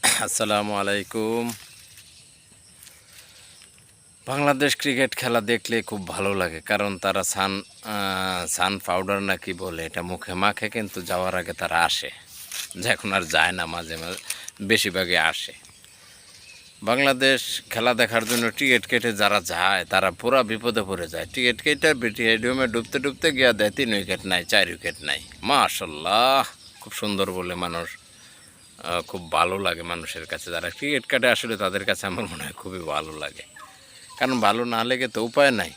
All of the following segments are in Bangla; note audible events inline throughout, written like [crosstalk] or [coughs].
[coughs] আসসালামু আলাইকুম। বাংলাদেশ ক্রিকেট খেলা দেখলে খুব ভালো লাগে, কারণ তারা সান সান পাউডার নাকি বলে, এটা মুখে মাখে কিন্তু যাওয়ার আগে তারা আসে। এখন আর যায় না, মাঝে মাঝে, বেশিরভাগই আসে। বাংলাদেশ খেলা দেখার জন্য টিকিট কেটে যারা যায়, তারা পুরা বিপদে পড়ে যায়। টিকিট কেটে স্টেডিয়ামে ডুবতে ডুবতে গিয়া দেয়, তিন উইকেট নাই, চার উইকেট নাই। মাশাল্লাহ, খুব সুন্দর বলে মানুষ খুব ভালো লাগে মানুষের কাছে। যারা ক্রিকেট কাটে আসলে তাদের কাছে আমার মনে হয় খুবই ভালো লাগে। কারণ ভালো না লেগে তো উপায় নাই।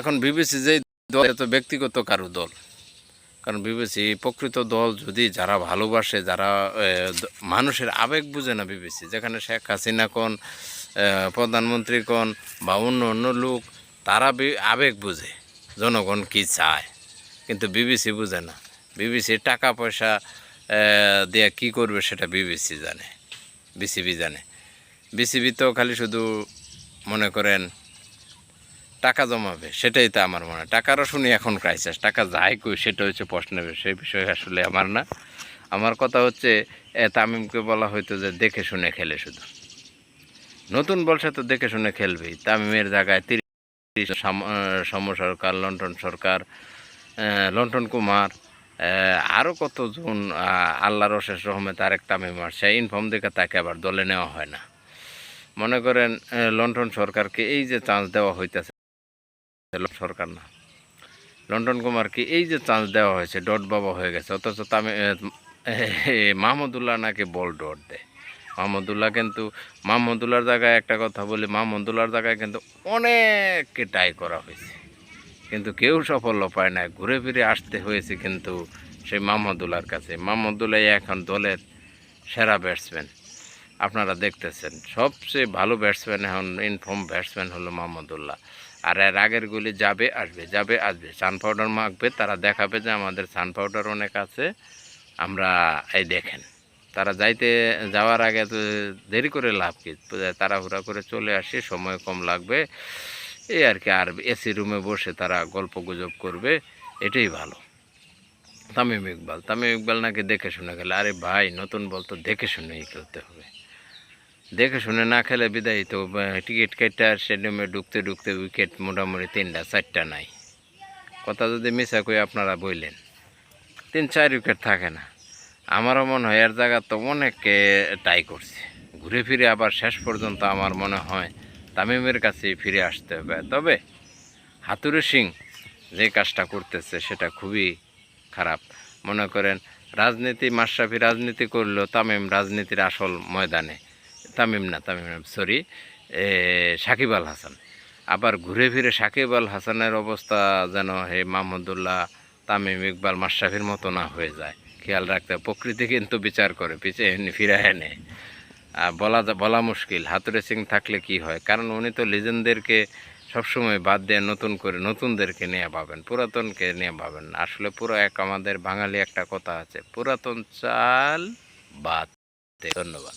এখন বিবিসি যেই দল এত ব্যক্তিগত কারও দল। কারণ বিবিসি প্রকৃত দল যদি যারা ভালোবাসে, যারা মানুষের আবেগ বুঝে না বিবিসি। যেখানে শেখ হাসিনা কোন প্রধানমন্ত্রী কোন বা অন্য অন্য লোক, তারা আবেগ বুঝে, জনগণ কি চায়। কিন্তু বিবিসি বুঝে না। বিবিসি টাকা পয়সা দিয়ে কি করবে সেটা বিবিসি জানে বিসিবি জানে। বিসিবি তো খালি শুধু মনে করেন টাকা জমাবে সেটাই তো আমার মনে হয়। টাকারও শুনি এখন ক্রাইসিস টাকা যায় কই সেটা হচ্ছে প্রশ্নের সেই বিষয়ে আসলে আমার না। আমার কথা হচ্ছে তামিমকে বলা হয়তো যে দেখে শুনে খেলে শুধু। নতুন বলছে তো দেখে শুনে খেলবেই। তামিমের জায়গায় তিরিশ সম সরকার লন্ঠন সরকার আহ, লন্ঠন কুমার আরও কতজন আল্লাহর অশেষ রহমে তারেক তামিম আর সেই ইনফর্ম দেখে তাকে আবার দলে নেওয়া হয় না। মনে করেন আহ, লন্ঠন সরকারকে এই যে চান্স দেওয়া হইতেছে সরকার না লন্ডন কুমারকে এই যে চান্স দেওয়া হয়েছে ডট বাবা হয়ে গেছে অথচ তামি মাহমুদুল্লাহ নাকি বল ডট দেয়। মাহমুদুল্লাহ কিন্তু মাহমুদুল্লাহর জায়গায় একটা কথা বলি মাহমুদুল্লাহর জায়গায় কিন্তু অনেককে ট্রাই করা হয়েছে। কিন্তু কেউ সাফল্য পায় না ঘুরে ফিরে আসতে হয়েছে কিন্তু সেই মাহমুদুল্লাহর কাছে। মাহমুদুল্লাহ এখন দলের সেরা ব্যাটসম্যান আপনারা দেখতেছেন, সবচেয়ে ভালো ব্যাটসম্যান এখন ইনফর্ম ব্যাটসম্যান হলো মাহমুদুল্লাহ আর এর আগের গুলি যাবে, আসবে যাবে, আসবে। সান পাউডার মাখবে, তারা দেখাবে যে আমাদের সান পাউডার অনেক আছে। আমরা এই দেখেন, তারা যাইতে, যাওয়ার আগে তো দেরি করে লাভ কি? তাড়াহুড়া করে চলে আসি, সময় কম লাগবে। এই আর কি, আর এসি রুমে বসে তারা গল্প গুজব করবে, এটাই ভালো। তামিম ইকবাল তামিম ইকবাল নাকি দেখে শুনে গেলে, আরে ভাই, নতুন বল তো দেখে শুনেই খেলতে হবে। দেখে শুনে না খেলে বিদায় তো টিকিট কেটে স্টেডিয়ামে ঢুকতে ঢুকতে উইকেট মোটামুটি তিনটা, চারটা নাই। কথা যদি মিশা কই আপনারা বললেন তিন, চার উইকেট থাকে না। আমারও মনে হয় এর জায়গা তো অনেকে ট্রাই করছে। ঘুরে ফিরে আবার শেষ পর্যন্ত আমার মনে হয় তামিমের কাছে ফিরে আসতে হবে। তবে হাতুরে সিং যে কাজটা করতেছে সেটা খুবই খারাপ। মনে করেন রাজনীতি মাশরাফি রাজনীতি করলেও তামিম রাজনীতির আসল ময়দানে। তামিম না তামিম সরি সাকিব আল হাসান। আবার ঘুরে ফিরে সাকিব আল হাসানের অবস্থা যেন হে মাহমুদুল্লাহ তামিম ইকবাল মাশরাফির মতো না হয়ে যায়। খেয়াল রাখতে প্রকৃতি কিন্তু বিচার করে পিছিয়ে ফিরে আহ, বলা বলা মুশকিল। হাতুরে সিং থাকলে কি হয়? কারণ উনি তো লিজেন্ডদেরকে সবসময় বাদ দিয়ে নতুন করে নতুনদেরকে নিয়ে পাবেন পুরাতনকে নিয়ে পাবেন আসলে পুরো এক আমাদের বাঙালি একটা কথা আছে, পুরাতন চাল বাদ। ধন্যবাদ।